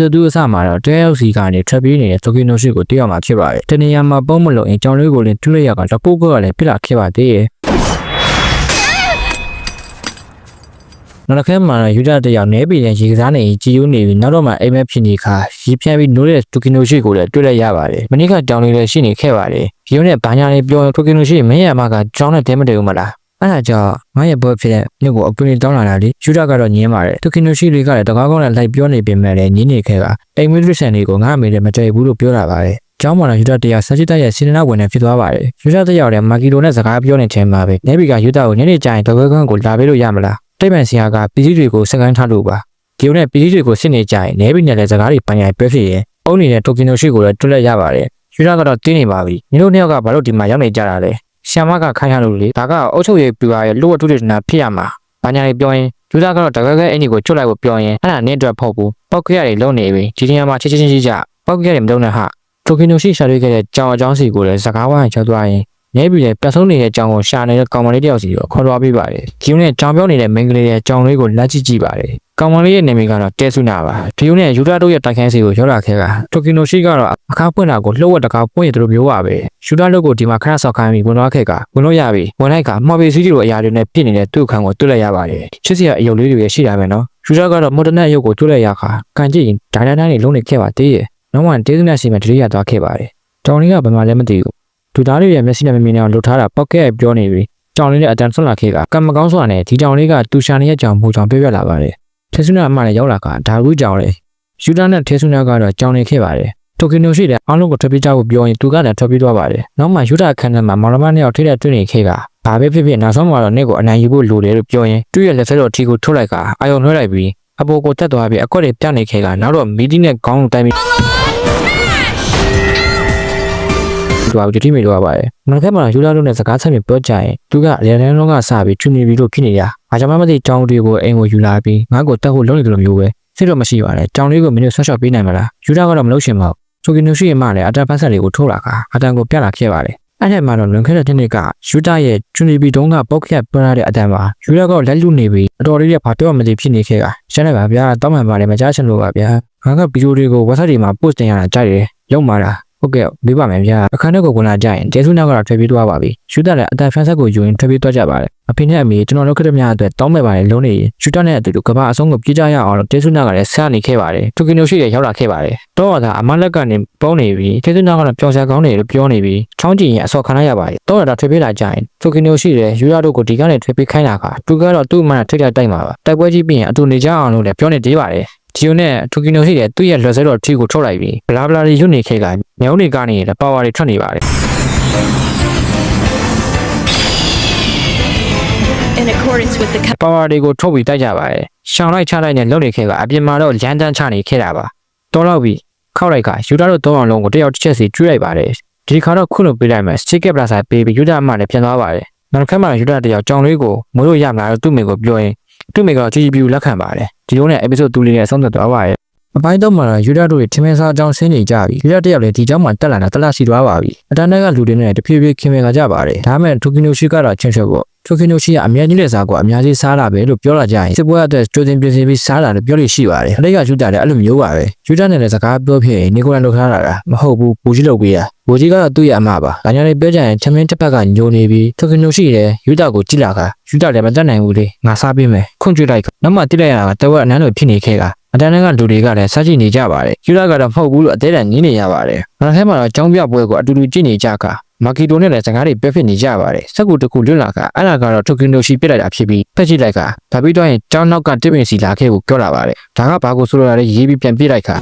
ဆိုသူအစမှာတော့တဲရောက်စီကနေထွက်ပြေးနေတဲ့တိုကီနိုရှိကိုတယောက်မှဖြစ်ပါတယ်တနေရာမှာပုံမလို့အင်ကြောင်လေးကိုလည်းတွလိုက်ရကတပုတ်ကလည်းဖြစ်လာခဲ့ပါသေးတယ်နောက်တစ်ခါမှာတော့ယူဒတယောက်နဲပြည်တဲ့ရေကစားနေကြည်ယူနေပြီးနောက်တော့မှအိမ်မက်ဖြစ်နေခါရီဖြန်းပြီးနိုးတဲ့တိုကီနိုရှိကိုလည်းတွေ့လိုက်ရပါတယ်မနေ့ကကြောင်လေးလည်းရှိနေခဲ့ပါတယ်ဒီုံနဲ့ဘာညာလေးပြောတိုကီနိုရှိမင်းရမကကြောင်းနဲ့တဲမတဲဘူးမလား အဲ့ဒါကြောင့်ငါရဲ့ဘောဖြစ်တဲ့မြို့ကိုအကူအညီတောင်းလာတာလေယူဒကတော့ညင်းပါတယ်တိုကီနိုရှိတွေကလည်းတကားကောင်းနဲ့လိုက်ပြောနေပေမဲ့လည်းညင်းနေခဲ့ကအိမ်မွေးဒရစ်ဆန်တွေကိုငါအမေနဲ့မတည့်ဘူးလို့ပြောတာပါတယ်ကျောင်းပေါ်လာယူဒတရားဆက်ချစ်တရဲ့စီနနာဝင်နေဖြစ်သွားပါတယ်ယူဒတယောက်လည်းမာကီတိုနဲ့စကားပြောနေချိန်မှာပဲနေဗီကယူဒကိုညနေကျရင်တကွဲကွန်းကိုလာပေးလို့ရမလားတိတ်ပန်ဆရာကပစ္စည်းတွေကိုစကန်ထားလို့ပါဒီုံနဲ့ပစ္စည်းတွေကိုစစ်နေကြရင်နေဗီနဲ့လည်းစကားတွေပန်ရိုင်ပဲဖြစ်ရင်အုံးနေတဲ့တိုကီနိုရှိကိုလည်းတွက်လက်ရပါတယ်ယူဒကတော့တင်းနေပါပြီညီတို့နှစ်ယောက်ကဘာလို့ဒီမှာရောက်နေကြတာလဲ ဆီယမကခိုင်းရလို့လေဒါကအုတ်ချုပ်ရေးပြပါရဲ့လို့ဝတ္ထုတွေနာဖြစ်ရမှာဘာညာလေးပြောရင်ယူဒကတော့တကယ်ကအင်ကြီးကိုချွတ်လိုက်ဖို့ပြောရင်အဲ့ဒါနင်းအတွက်ဖို့ဘူးပောက်ခရတွေလုံနေပြီဒီနေရာမှာချစ်ချင်းချင်းကြပောက်ခရတွေမလုံနဲ့ဟာတိုကီနိုရှိရှာတွေ့ခဲ့တဲ့ကြောင်အကြောင်းစီကိုလည်းစကားဝိုင်းချောသွားရင် နေပြီလေပတ်ဆုံးနေတဲ့အကြောင်းကိုရှာနေတဲ့ကောင်မလေးတယောက်စီကိုခေါ်သွားပေးပါတယ်။ဒီုံနဲ့ကြောင်ပြောနေတဲ့မင်္ဂလေးရဲ့ကြောင်လေးကိုလက်ကြည့်ကြည့်ပါတယ်။ကောင်မလေးရဲ့နာမည်ကတော့တဲဆုနာပါ။ဒီုံနဲ့ယူဒတို့ရဲ့တိုက်ခိုင်းစီကိုရောက်လာခဲ့ကတိုကီနိုရှိကတော့အခါပွင့်တာကိုလှုပ်ဝက်တကားပွင့်ရတဲ့လိုမျိုးပါပဲ။ယူဒတို့ကိုဒီမှာခဏဆောက်ခိုင်းပြီးဝင်သွားခဲ့ကဝင်လို့ရပြီ။ဝင်လိုက်ကမော်ဘီစီးကြီးလိုအရာတွေနဲ့ပြည့်နေတဲ့သူ့ခန်းကိုတွေ့လိုက်ရပါတယ်။ချစ်စရာအယုတ်လေးတွေရှိတာပဲနော်။ယူဒကတော့မော်ဒနက်ရုပ်ကိုတွေ့လိုက်ရခါကန်ကြည့်ရင်ဒိုင်နာတိုင်းတွေလုံးနေခဲ့ပါသေးရဲ့။နောက်မှတဲဆုနာစီမှာတတိယသွားခဲ့ပါတယ်။တောင်လေးကဘယ်မှာလဲမသိဘူး။ ဒူသားတွေရဲ့မျက်စိနဲ့မမြင်အောင်လှုပ်ထားတာပောက်ကဲပြောနေပြီ။ကြောင်လေးနဲ့အတန်ဆွတ်လာခဲ့ကကံမကောင်းစွာနဲ့ဒီကြောင်လေးကတူရှာနေရဲ့ကြောင်မှုကြောင်ပြပြလာပါတယ်။ထေဆုနာအမလည်းရောက်လာကဒါကူကြောင်လေ။ယူဒာနဲ့ထေဆုနာကတော့ကြောင်နေခဲ့ပါတယ်။တိုကီနိုရှိတဲ့အားလုံးကိုထွက်ပြေးကြဖို့ပြောရင်သူကလည်းထွက်ပြေးသွားပါတယ်။နောက်မှယူဒာခန်းထဲမှာမော်လမနဲ့ရောက်ထိတဲ့တွေ့နေခဲ့ကဘာပဲဖြစ်ဖြစ်နောက်ဆုံးမှာတော့နေ့ကိုအနိုင်ယူဖို့လိုတယ်လို့ပြောရင်သူ့ရဲ့လက်ဆက်တော်ထီကိုထုတ်လိုက်ကအာယုံနှွှဲလိုက်ပြီးအပေါ်ကိုတက်သွားပြီးအကွက်တွေပြတ်နေခဲ့ကနောက်တော့မီတီနဲ့ခေါင်းကိုတိုင်းပြီး သူကဒီတိမိတော့ပါတယ်။နောက်ခက်မှာယူလာတို့နဲ့စကားဆက်ပြီးပြောကြရင်သူကအလယ်တန်းလုံးကစပြီးချွနေပြီးလို့ဖြစ်နေတာ။အားကြောင့်မသိကြောင်းတွေကိုအိမ်ကိုယူလာပြီးငါ့ကိုတက်ဖို့လုပ်နေတယ်လို့မျိုးပဲ။စိတ်တော့မရှိပါနဲ့။ကြောင်းလေးကိုမင်းတို့ဆွတ်ရှော့ပေးနိုင်မလား။ယူလာကတော့မလုပ်ရှင်ပါဘူး။ဆိုကီနိုရှိရဲ့မလည်းအတန်ဖတ်ဆက်လေးကိုထိုးလာကအတန်ကိုပြလာခဲ့ပါတယ်။အဲ့ထက်မှတော့လွန်ခဲ့တဲ့တစ်နှစ်ကယူတာရဲ့ချွနေပြီးတုန်းကပုတ်ခက်ပြရတဲ့အတန်ပါယူလာကလက်လူနေပြီးအတော်လေးကဘာပြောမှမသိဖြစ်နေခဲ့ကရှင်းလိုက်ပါဗျာတောင်းမှန်ပါတယ်မကြားချင်လို့ပါဗျာငါကဗီဒီယိုတွေကို website တွေမှာ post တင်ရတာကြိုက်တယ်ရုံမာတာ ဟုတ်ကဲ့မေးပါမယ်ဗျာအခန်းထဲကိုဝင်လာကြရင်ကျေးဇူးနောက်ကတော့ထွက်ပြေးသွားပါပြီရှူတာလည်းအတန်ဖန်ဆက်ကိုယူရင်ထွက်ပြေးသွားကြပါတယ်အဖေနဲ့အမေကျွန်တော်တို့ခက်တဲ့များအတွက်တောင်းမဲ့ပါတယ်လုံးနေရှူတာနဲ့အတူတူကဘာအဆုံးကိုပြေးကြရအောင်လို့ကျေးဇူးနောက်ကလည်းဆက်နေခဲ့ပါတယ်တူကီနိုရှိရရောက်လာခဲ့ပါတယ်တော့ဒါအမလက်ကနေပုံနေပြီးကျေးဇူးနောက်ကတော့ပျော်စရာကောင်းတယ်လို့ပြောနေပြီးချောင်းကြည့်ရင်အစော်ခံရရပါတယ်တော့ဒါထွက်ပြေးလာကြရင်တူကီနိုရှိရယူရတို့ကိုဒီကနေထွက်ပြေးခိုင်းတာကသူကတော့သူ့အမှန်ထိတ်တိုက်မှာပါတိုက်ပွဲကြီးပြီးရင်အတူနေကြအောင်လို့လည်းပြောနေသေးပါတယ် ဒီယိုနဲ့တူကီနိုရှိတဲ့သူ့ရဲ့လွယ်စဲတော်ထီကိုထုတ်လိုက်ပြီးဘလာဘလာတွေရွတ်နေခဲ့ကညောင်းနေကနေလည်းပါဝါတွေထွက်နေပါတယ် in accordance with the ပါဝါတွေကိုထုတ်ပြီးတိုက်ကြပါတယ်ရှောင်းလိုက်ချလိုက်နဲ့လုံနေခဲ့ကအပြင်မှာတော့လန်တန်းချနေခဲ့တာပါတော်တော့ပြီးခောက်လိုက်ကယူတာတို့သုံးအောင်လုံးကိုတယောက်တစ်ချက်စီကျွေးလိုက်ပါတယ်ဒီခါတော့ခုလိုပေးလိုက်မယ်စတစ်ကက်ပလာဆိုင်ပေးပြီးယူတာအမှလည်းပြန်သွားပါတယ်နောက်ခါမှယူတာတယောက်ကြောင်လေးကိုမလို့ရမလားတော့သူ့မိကိုပြောရင် သူ့မိကတော့ကြည်ကြည်ပြူလက်ခံပါတယ်ဒီလိုနဲ့ episode 2လေးနဲ့ဆုံးသက်သွားပါတယ် အပိုင်းတော့မှာယူဒာတို့တွေထမင်းစားအကြောင်းဆင်းနေကြပြီယူဒာတယောက်လည်းဒီเจ้าမှာတက်လာတာတလားစီသွားပါပြီအတန်းတက်ကလူတွေနဲ့တဖြည်းဖြည်းခင်မင်လာကြပါတယ်ဒါမဲ့တိုကီနိုရှိကတော့ချင်းချက်ပေါ့တိုကီနိုရှိကအများကြီးလက်စားကိုအများကြီးစားလာပဲလို့ပြောလာကြရင်စစ်ပွဲအတွက်ကြိုတင်ပြင်ဆင်ပြီးစားလာလို့ပြောလို့ရှိပါတယ်အတိတ်ကယူဒာလည်းအဲ့လိုမျိုးပါပဲယူဒာနဲ့လည်းစကားပြောဖြစ်ရင်နီကိုလန်လုပ်ထားတာကမဟုတ်ဘူးဘူကြီးလုပ်ပေးရဘူကြီးကတော့သူ့ရဲ့အမပါဒါကြောင့်လည်းပြောကြရင်ချမင်းတစ်ဖက်ကညိုနေပြီးတိုကီနိုရှိတဲ့ယူဒာကိုကြည့်လာကယူဒာလည်းမတတ်နိုင်ဘူးလေငါစားပေးမယ်ခွန့်ကျွေးလိုက်နောက်မှတိလိုက်ရတာကတဝက်အနမ်းလိုဖြစ်နေခဲ့က အတန်းကလူတွေကလည်းစကြည့်နေကြပါတယ်ယူလာကတော့မဟုတ်ဘူးလို့အသေးတန်ငင်းနေရပါတယ်မနက်ခင်းမှာတော့ចောင်းပြပွဲကိုအတူတူကြည့်နေကြကမာကီတိုနဲ့လည်းစကားတွေပြဖြစ်နေကြပါတယ်စက်ကူတကူလွတ်လာကအဲ့ဒါကတော့ထိုကင်နိုရှိပြစ်လိုက်တာဖြစ်ပြီးဖက်ကြည့်လိုက်ကဒါပြီးတော့ရင်ကျောင်းနောက်ကတစ်ပင်စီလာခဲ့ကိုပြောလာပါတယ်ဒါကဘာကိုဆိုလိုတာလဲရေးပြီးပြန်ပြစ်လိုက်ခါ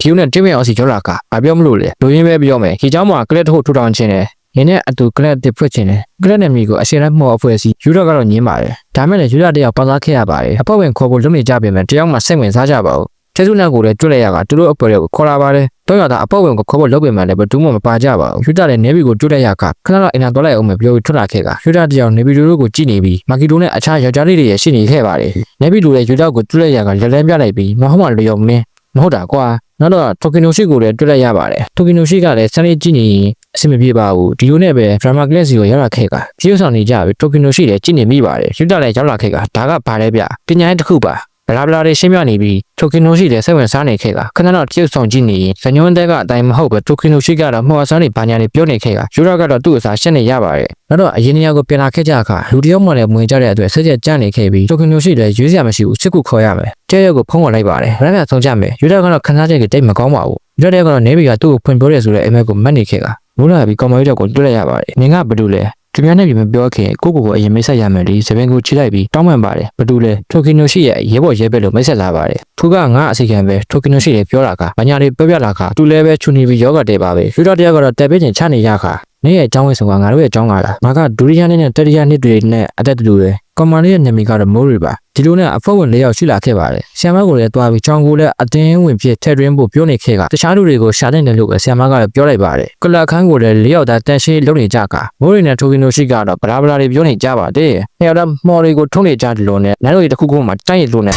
ဒီုံနဲ့တိမင်အောင်စီကျော်လာကဘာပြောမလို့လဲလူရင်းပဲပြောမယ်ခေချောင်းမှာကလက်ထုတ်ထူထောင်ခြင်းနဲ့ ရင်းနဲ့အတူကလပ်တစ်ဖွင့်ခြင်းတယ်ကလပ်နဲ့မိကိုအရှင်းလိုက်မော်အဖွဲ့အစည်းယူတော့ကတော့ညင်းပါတယ်ဒါမဲ့လည်းယူရတယောက်ပေါင်းစားခဲ့ရပါတယ်အဖွဲ့ဝင်ခေါ်ဖို့လုပ်နေကြပြင်မဲ့တယောက်မှစိတ်ဝင်စားကြပါဘူးကျေးဇူးနဲ့ကိုလည်းတွေ့လိုက်ရကသူတို့အဖွဲ့တွေကိုခေါ်လာပါတယ်တော့ရတာအဖွဲ့ဝင်ကိုခေါ်ဖို့လုပ်ပြင်မဲ့လည်းဘယ်သူမှမပါကြပါဘူးယူတာလည်းနေဘီကိုတွေ့လိုက်ရကခဏတော့အင်တာတော့လိုက်အောင်မယ်ပြောပြီးထွက်လာခဲ့ကယူတာတယောက်နေဘီတို့ကိုကြည့်နေပြီးမာကီတိုနဲ့အခြားယောက်ျားလေးတွေရဲ့ရှိနေခဲ့ပါတယ်နေဘီတို့လည်းယူတာကိုတွေ့လိုက်ရကလက်လဲပြလိုက်ပြီးမဟုတ်မှလျော်မင်းမဟုတ်တာကွာနောက်တော့တိုကီနိုရှိကိုလည်းတွေ့လိုက်ရပါတယ်တိုကီနိုရှိကလည်းစနေကြည့်နေရင် အဆင်မပြေပါဘူးဒီလိုနဲ့ပဲ drama class ကိုရောက်လာခဲ့ကပြေးဆောင်နေကြပြီတိုကီနိုရှိတယ်ကြည့်နေမိပါတယ်ယူတာလည်းရောက်လာခဲ့ကဒါကဘာလဲဗျပညာရေးတစ်ခုပါဘလာဘလာတွေရှင်းပြနေပြီးတိုကီနိုရှိတယ်စိတ်ဝင်စားနေခဲ့ကခဏတော့တရုတ်ဆောင်ကြည့်နေရင်ဇညွန်းတဲကအတိုင်းမဟုတ်ပဲတိုကီနိုရှိကတော့မှော်ဆန်းနေဘာညာတွေပြောနေခဲ့ကယူတာကတော့သူ့အစားရှင်းနေရပါတယ်နောက်တော့အရင်နေရာကိုပြန်လာခဲ့ကြအခါလူတယောက်မှလည်းဝင်ကြတဲ့အတွက်ဆက်ချက်ကြနေခဲ့ပြီးတိုကီနိုရှိတယ်ရွေးစရာမရှိဘူးစစ်ကူခေါ်ရမယ်တဲရက်ကိုဖုံးဝင်လိုက်ပါတယ်ဗရမ်းပြန်ဆုံးကြမယ်ယူတာကတော့ခန်းစားချက်ကတိတ်မကောင်းပါဘူးယူတာကတော့နေဗီကသူ့ကိုဖွင့်ပြောရဲဆိုတဲ့အမဲကိုမတ်နေခဲ့က မိုးလာပြီးကောင်မကြီးတော့ကိုတွေ့လိုက်ရပါတယ်။နင်ကဘာလို့လဲ။သူများနဲ့ပြင်မပြောခင်ကိုကိုကိုအရင်မိတ်ဆက်ရမယ်လေ။စပင်ကိုချိလိုက်ပြီးတောင်းပန်ပါတယ်။ဘာလို့လဲ။တိုကီနိုရှိရဲ့ရဲဘော်ရဲဘက်လို့မိတ်ဆက်လာပါတယ်။သူကငါအစီခံပဲတိုကီနိုရှိရဲ့ပြောတာကမညာလေးပြောပြလာကသူလည်းပဲချူနေပြီးယောဂတဲပါပဲ။ယူတော့တရားကတော့တက်ပေးချင်ချနေရခါ။ နေ့ရဲ့အကြောင်းဝိုင်းဆောင်ကငါတို့ရဲ့အကြောင်းကလား။ငါကဒုတိယနေ့နဲ့တတိယနေ့တွေနဲ့အတက်တူတယ်။ကွန်မန်လေးရဲ့နာမည်ကတော့မိုးရီပါဒီလိုနဲ့အဖောက်ဝင်၄ယောက်ရှိလာခဲ့ပါတယ်ဆီယမ်မကိုလည်းတွားပြီးချောင်းကိုလည်းအတင်းဝင်ဖြစ်ထက်တွင်းဖို့ပြောနေခဲ့ကတခြားလူတွေကိုရှာတဲ့တယ်လို့ပဲဆီယမ်မကလည်းပြောလိုက်ပါတယ်ကလတ်ခန်းကိုလည်း၄ယောက်သားတန်ရှင်းလုပ်နေကြကမိုးရီနဲ့ထိုကီနိုရှိကတော့ဗလာဗလာတွေပြောနေကြပါတယ်နှစ်ယောက်သားမော်တွေကိုထုံးနေကြတယ်လို့နဲ့နန်းတို့တွေတစ်ခုခုမှတိုက်ရလို့နဲ့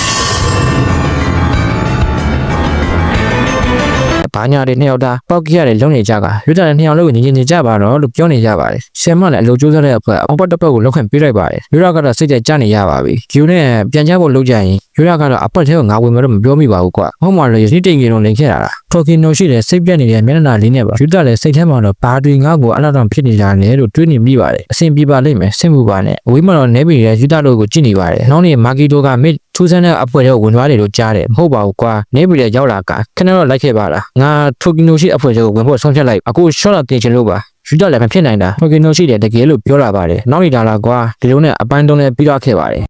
ဘာညာတွေနှစ်ယောက်သားပောက်ကြီးရတယ်လုံနေကြကရွတ်တာတဲ့နှစ်ယောက်လုံးကိုညီညီနေကြပါတော့လို့ပြောနေကြပါတယ်ဆီယမ်မလည်းအလိုကျိုးစားတဲ့အဖွဲ့အောက်ပတ်တစ်ပတ်ကိုလောက်ခွင့်ပေးလိုက်ပါတယ်ရွတ်တာကတော့စိတ်ကြကြနေရပါပြီဂျူနဲ့ပြန်ကြဖို့လုပ်ကြရင်ရွတ်တာကတော့အပတ်ထဲကိုငါဝင်မလို့မပြောမိပါဘူးကွာဟုတ်မှလည်းရတိတိန်ကြီးလုံးလင်ခဲ့တာလားထိုကီနိုရှိတဲ့စိတ်ပြက်နေတဲ့မျက်နှာလေးနဲ့ပါရွတ်တာလည်းစိတ်ထဲမှာတော့ဘာတွေငါ့ကိုအလားတောင်ဖြစ်နေကြတယ်လို့တွေးနေမိပါတယ်အဆင်ပြေပါလိမ့်မယ်စိတ်မှုပါနဲ့အဝေးမှာတော့နေပြီရဲ့ရွတ်တာတို့ကိုကြည့်နေပါတယ်နောက်နေ့မာဂီတိုကမစ် ထူးဆန်းတဲ့အဖွဲ့တွေကိုဝင်သွားတယ်လို့ကြားတယ်မဟုတ်ပါဘူးကွာနေပြီလေရောက်လာကခဏတော့လိုက်ခဲ့ပါလားငါထိုကီနိုရှိအဖွဲ့တွေကိုဝင်ဖို့ဆုံးဖြတ်လိုက်အခုရှော့တော့တင်ချင်လို့ပါယူတော့လည်းမဖြစ်နိုင်တာထိုကီနိုရှိတယ်တကယ်လို့ပြောလာပါတယ်နောက်နေတာလားကွာဒီလိုနဲ့အပိုင်းတုံးနဲ့ပြီးတော့ခဲ့ပါတယ်